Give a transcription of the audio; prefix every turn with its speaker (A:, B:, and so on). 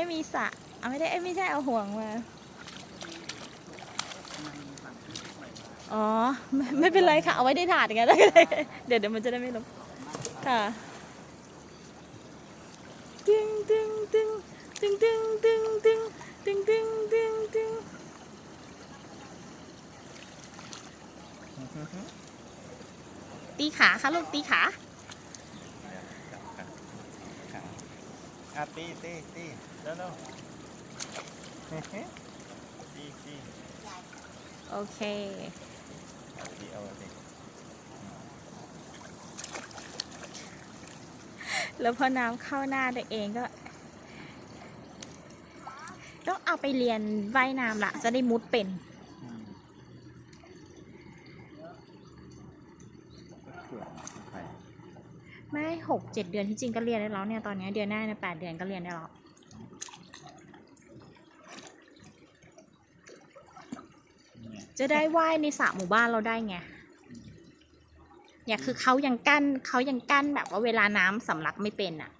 A: ไม่มีสระเอาไม่ได้เอ้ยไม่ใช่เอาห่วงมา อ๋อไม่ไม่เป็นไรค่ะ เอาไว้ได้ถาดอย่างเงี้ยได้เดี๋ยวเดี๋ยวมันจะได้ไม่ล้มค่ะตึงตึงตึงตึงตึงตึงตึงตึงตึงตึงตึงตีขาค่ะลูกตีขา
B: อะตีตีตีเร็วเร็วตีตี
A: โอเค
B: เอาตีเอาตี
A: แล้วพอน้ำเข้าหน้าตัวเองก็ ต้องเอาไปเรียนว่ายน้ำละจะได้มุดเป็น
B: อืมก็เผื่อ ไม่
A: หกเจ็ดเดือนที่จริงก็เรียนได้แล้วเนี่ยตอนเนี้ยเดือนหน้าเนี่ยแปดเดือนก็เรียนได้แล้วจะได้ว่ายในสระหมู่บ้านเราได้ไงเนี่ยคือเขายังกั้นเขายังกั้นแบบว่าเวลาน้ำสำลักไม่เป็นอะ